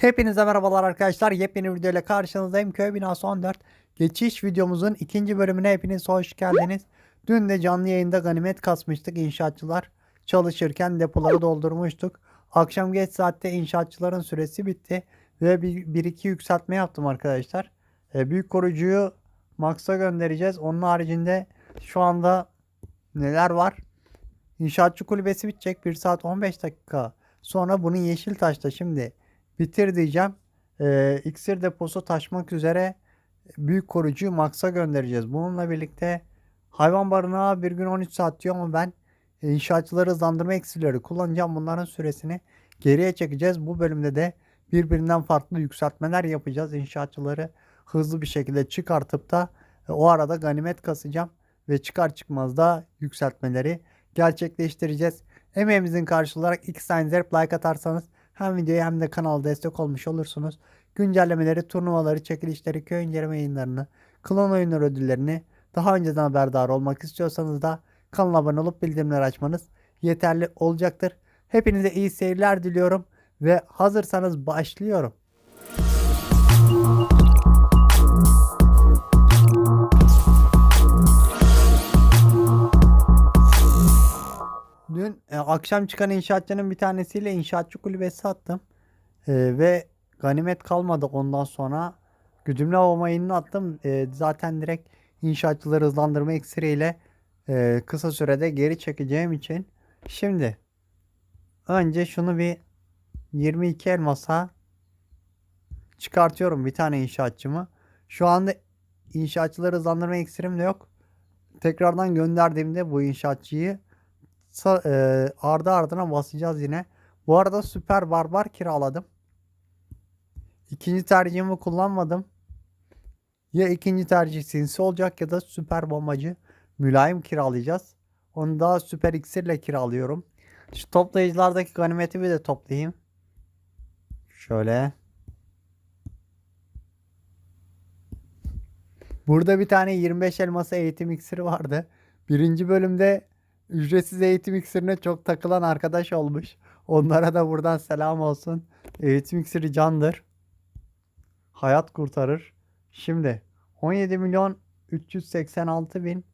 Hepinize merhabalar arkadaşlar. Yepyeni video ile karşınızdayım. Köy binası 14. Geçiş videomuzun ikinci bölümüne hepiniz hoş geldiniz. Dün de canlı yayında ganimet kasmıştık inşaatçılar. Çalışırken depoları doldurmuştuk. Akşam geç saatte inşaatçıların süresi bitti. Ve bir, bir iki yükseltme yaptım arkadaşlar. E, büyük korucuyu Max'a göndereceğiz. Onun haricinde şu anda neler var? İnşaatçı kulübesi bitecek. 1 saat 15 dakika. Sonra bunun Yeşiltaş'ta şimdi bitir diyeceğim. Ee, iksir deposu taşmak üzere büyük korucuyu Max'a göndereceğiz. Bununla birlikte hayvan barınağı bir gün 13 saat diyor ama ben inşaatçıları hızlandırma iksirleri kullanacağım. Bunların süresini geriye çekeceğiz. Bu bölümde de birbirinden farklı yükseltmeler yapacağız. İnşaatçıları hızlı bir şekilde çıkartıp da e, o arada ganimet kasacağım ve çıkar çıkmaz da yükseltmeleri gerçekleştireceğiz. Emeğimizin karşılığı olarak iki saniye like atarsanız hem videoya hem de kanala destek olmuş olursunuz. Güncellemeleri, turnuvaları, çekilişleri, köy inceleme yayınlarını, klon oyunları ödüllerini daha önceden haberdar olmak istiyorsanız da kanala abone olup bildirimleri açmanız yeterli olacaktır. Hepinize iyi seyirler diliyorum ve hazırsanız başlıyorum. Dün e, akşam çıkan inşaatçının bir tanesiyle inşaatçı kulübesi attım. E, ve ganimet kalmadı ondan sonra. Güdümlü hava attım. E, zaten direkt inşaatçıları hızlandırma iksiriyle e, kısa sürede geri çekeceğim için. Şimdi önce şunu bir 22 elmasa çıkartıyorum bir tane inşaatçımı. Şu anda inşaatçıları hızlandırma iksirim de yok. Tekrardan gönderdiğimde bu inşaatçıyı ardı ardına basacağız yine. Bu arada süper barbar kiraladım. İkinci tercihimi kullanmadım. Ya ikinci tercih sinsi olacak ya da süper bombacı mülayim kiralayacağız. Onu da süper iksirle kiralıyorum. Şu toplayıcılardaki ganimeti bir de toplayayım. Şöyle. Burada bir tane 25 elması eğitim iksiri vardı. Birinci bölümde ücretsiz eğitim iksirine çok takılan arkadaş olmuş. Onlara da buradan selam olsun. Eğitim iksiri candır. Hayat kurtarır. Şimdi 17 milyon 386 bin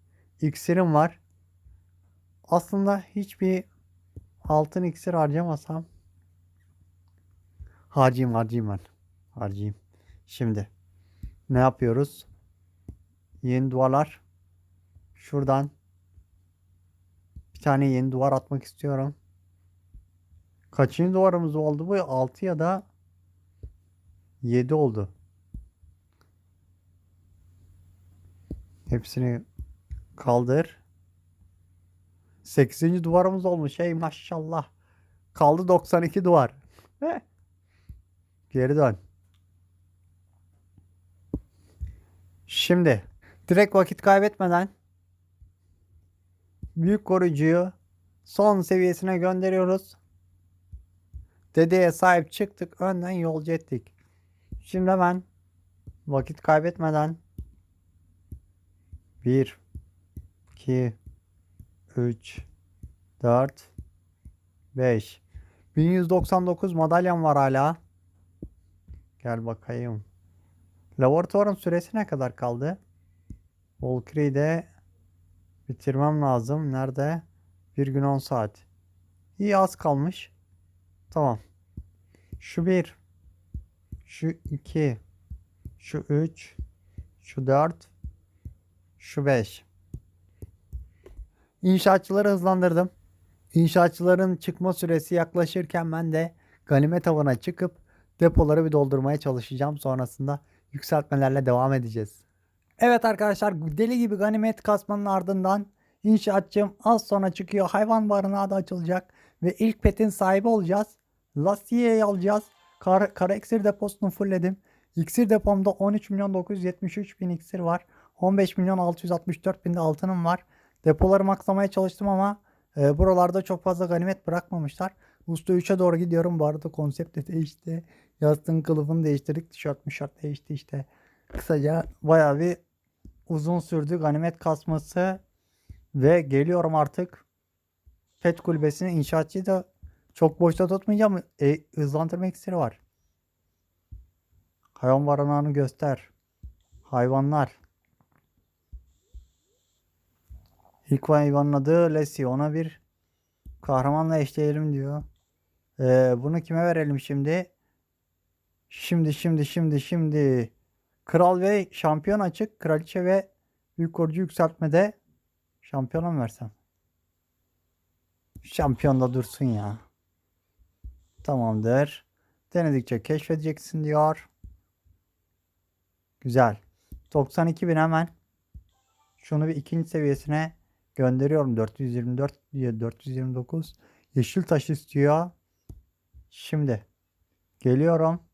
iksirim var. Aslında hiçbir altın iksir harcamasam harcayayım harcayayım ben. Harcayayım. Şimdi ne yapıyoruz? Yeni duvarlar. Şuradan tane yeni duvar atmak istiyorum. Kaçıncı duvarımız oldu bu? 6 ya da 7 oldu. Hepsini kaldır. 8. duvarımız olmuş. Ey maşallah. Kaldı 92 duvar. Geri dön. Şimdi direkt vakit kaybetmeden büyük koruyucuyu son seviyesine gönderiyoruz. Dedeye sahip çıktık. Önden yolcu ettik. Şimdi hemen vakit kaybetmeden 1 2 3 4 5 1199 madalyam var hala. Gel bakayım. Laboratuvarın süresi ne kadar kaldı? Valkyrie'yi de bitirmem lazım. Nerede? Bir gün 10 saat. İyi az kalmış. Tamam. Şu bir. Şu iki. Şu üç. Şu dört. Şu beş. İnşaatçıları hızlandırdım. İnşaatçıların çıkma süresi yaklaşırken ben de ganimet avına çıkıp depoları bir doldurmaya çalışacağım. Sonrasında yükseltmelerle devam edeceğiz. Evet arkadaşlar deli gibi ganimet kasmanın ardından inşaatçım az sonra çıkıyor. Hayvan barınağı da açılacak ve ilk petin sahibi olacağız. Lastiği alacağız. Kar, kara iksir deposunu fullledim. İksir depomda 13 milyon 973 bin iksir var. 15 milyon 664 bin de altınım var. Depoları maksamaya çalıştım ama e, buralarda çok fazla ganimet bırakmamışlar. Usta 3'e doğru gidiyorum. Bu arada konsept de değişti. Yastığın kılıfını değiştirdik. Tişört mışört değişti işte. Kısaca bayağı bir uzun sürdü ganimet kasması. Ve geliyorum artık. Pet kulübesinin inşaatçıyı da çok boşta tutmayacağım. E, hızlandırma iksiri var. Hayvan barınağını göster. Hayvanlar. İlk hayvanın adı Lassie. Ona bir kahramanla eşleyelim diyor. Ee, bunu kime verelim şimdi? Şimdi şimdi şimdi şimdi. Kral ve şampiyon açık. Kraliçe ve büyük korucu yükseltmede. Şampiyona mı versem? Şampiyon da dursun ya. Tamamdır. Denedikçe keşfedeceksin diyor. Güzel. 92 bin hemen. Şunu bir ikinci seviyesine gönderiyorum. 424 diye 429. Yeşil taş istiyor. Şimdi geliyorum.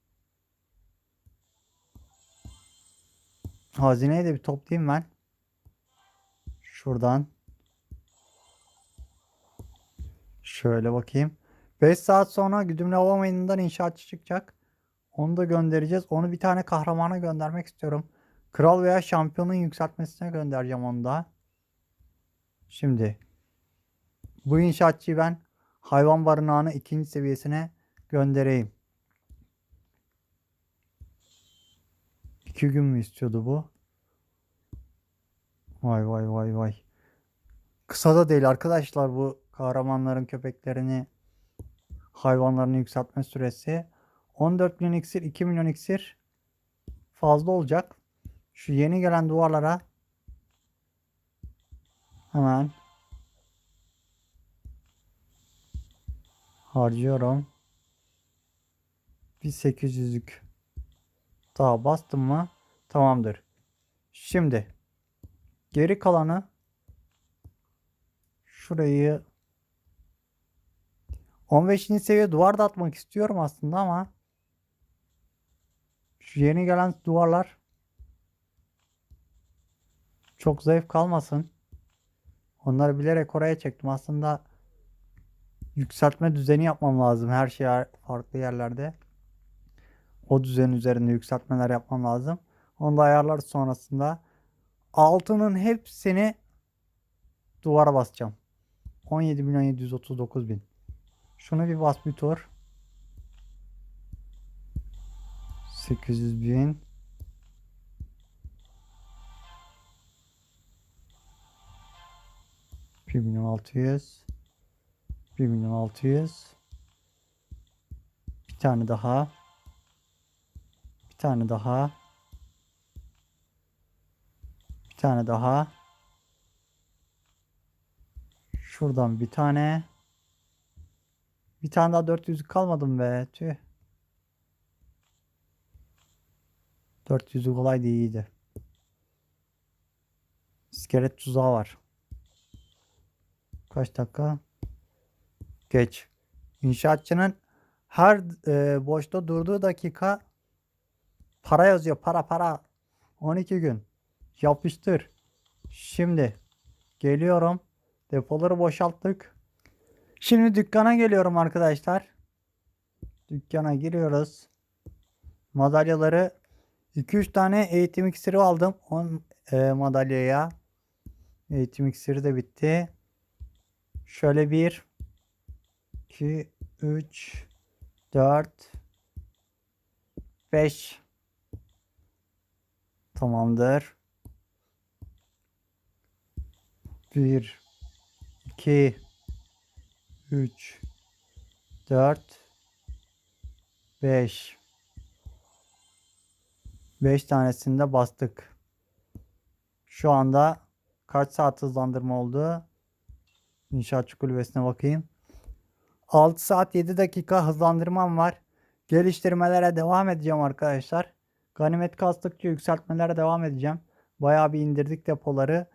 Hazineyi de bir toplayayım ben. Şuradan. Şöyle bakayım. 5 saat sonra Güdümlü Hava Meydanı'ndan inşaatçı çıkacak. Onu da göndereceğiz. Onu bir tane kahramana göndermek istiyorum. Kral veya şampiyonun yükseltmesine göndereceğim onu da. Şimdi bu inşaatçıyı ben hayvan barınağını ikinci seviyesine göndereyim. İki gün mü istiyordu bu? Vay vay vay vay. Kısa da değil arkadaşlar bu kahramanların köpeklerini hayvanlarını yükseltme süresi. 14 milyon iksir 2 milyon iksir fazla olacak. Şu yeni gelen duvarlara hemen harcıyorum. Bir 800'lük daha bastım mı tamamdır. Şimdi geri kalanı şurayı 15. seviye duvar da atmak istiyorum aslında ama şu yeni gelen duvarlar çok zayıf kalmasın. Onları bilerek oraya çektim. Aslında yükseltme düzeni yapmam lazım. Her şey farklı yerlerde. O düzen üzerinde yükseltmeler yapmam lazım. Onu da ayarlar sonrasında. Altının hepsini duvara basacağım. 17 milyon 739 bin. Şunu bir bas bir tur. 800 bin. Bir milyon altı yüz. Bir milyon altı yüz. Bir tane daha. Tane daha. Bir tane daha. Şuradan bir tane. Bir tane daha 400 kalmadım be. Tüh. 400'ü kolaydı iyiydi. İskelet tuzağı var. Kaç dakika? Geç. İnşaatçının her e, boşta durduğu dakika para yazıyor. Para para. 12 gün. Yapıştır. Şimdi geliyorum. Depoları boşalttık. Şimdi dükkana geliyorum arkadaşlar. Dükkana giriyoruz. Madalyaları 2-3 tane eğitim iksiri aldım. 10 e, madalyaya. Eğitim iksiri de bitti. Şöyle 1 2 3 4 5 Tamamdır. 1 2 3 4 5 5 tanesini de bastık. Şu anda kaç saat hızlandırma oldu? İnşaatçı kulübesine bakayım. 6 saat 7 dakika hızlandırmam var. Geliştirmelere devam edeceğim arkadaşlar. Ganimet kastıkça yükseltmelere devam edeceğim. Bayağı bir indirdik depoları.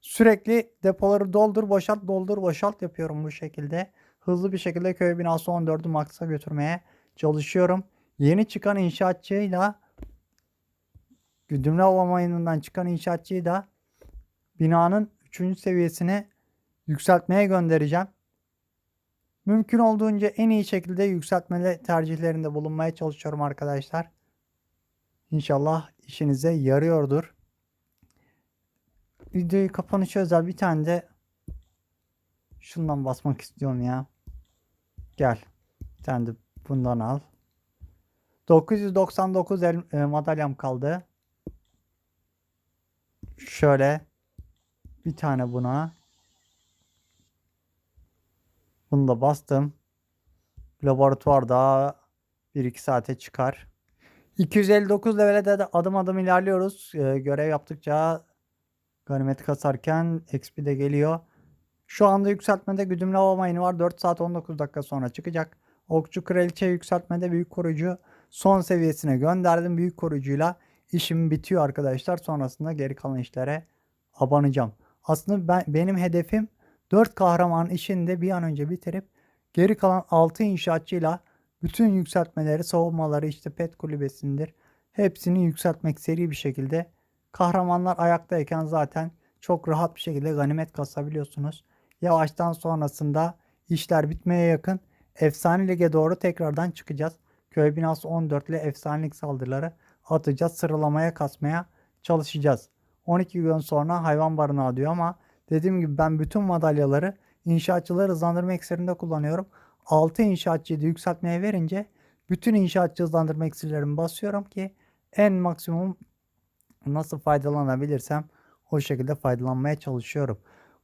Sürekli depoları doldur boşalt doldur boşalt yapıyorum bu şekilde. Hızlı bir şekilde köy binası 14'ü maksa götürmeye çalışıyorum. Yeni çıkan inşaatçıyla Güdümlü hava çıkan inşaatçıyı da binanın 3. seviyesine yükseltmeye göndereceğim. Mümkün olduğunca en iyi şekilde yükseltmeli tercihlerinde bulunmaya çalışıyorum arkadaşlar. İnşallah işinize yarıyordur. Videoyu kapanışa özel bir tane de şundan basmak istiyorum ya. Gel. Bir tane de bundan al. 999 el, e, madalyam kaldı. Şöyle bir tane buna. Bunu da bastım. Laboratuvarda 1-2 saate çıkar. 259 levele de adım adım ilerliyoruz. Ee, görev yaptıkça ganimet kasarken XP de geliyor. Şu anda yükseltmede güdümlü hava mayını var. 4 saat 19 dakika sonra çıkacak. Okçu kraliçe yükseltmede büyük koruyucu son seviyesine gönderdim. Büyük koruyucuyla işim bitiyor arkadaşlar. Sonrasında geri kalan işlere abanacağım. Aslında ben, benim hedefim 4 kahraman işini de bir an önce bitirip geri kalan 6 inşaatçıyla bütün yükseltmeleri, savunmaları işte pet kulübesindir. Hepsini yükseltmek seri bir şekilde. Kahramanlar ayaktayken zaten çok rahat bir şekilde ganimet kasabiliyorsunuz. Yavaştan sonrasında işler bitmeye yakın. Efsane Lig'e doğru tekrardan çıkacağız. Köy binası 14 ile efsanelik saldırıları atacağız. Sıralamaya kasmaya çalışacağız. 12 gün sonra hayvan barınağı diyor ama dediğim gibi ben bütün madalyaları inşaatçıları hızlandırma iksirinde kullanıyorum. 6 inşaatçıyı da yükseltmeye verince bütün inşaatçı hızlandırma iksirlerimi basıyorum ki en maksimum nasıl faydalanabilirsem o şekilde faydalanmaya çalışıyorum.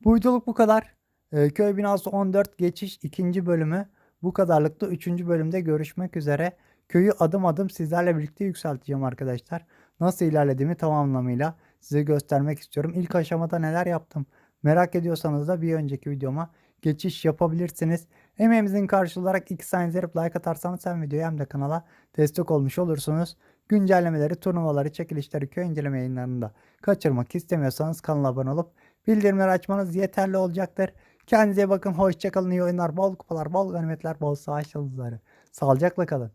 Bu videoluk bu kadar. Ee, Köy binası 14 geçiş ikinci bölümü bu kadarlıkta. Üçüncü bölümde görüşmek üzere. Köyü adım adım sizlerle birlikte yükselteceğim arkadaşlar. Nasıl ilerlediğimi tam anlamıyla size göstermek istiyorum. İlk aşamada neler yaptım merak ediyorsanız da bir önceki videoma geçiş yapabilirsiniz. Emeğimizin karşılığı olarak 2 saniye verip like atarsanız hem videoya hem de kanala destek olmuş olursunuz. Güncellemeleri, turnuvaları, çekilişleri, köy inceleme yayınlarında kaçırmak istemiyorsanız kanala abone olup bildirimleri açmanız yeterli olacaktır. Kendinize bakın. Hoşçakalın. iyi oyunlar, bol kupalar, bol ganimetler, bol savaş yıldızları. Sağlıcakla kalın.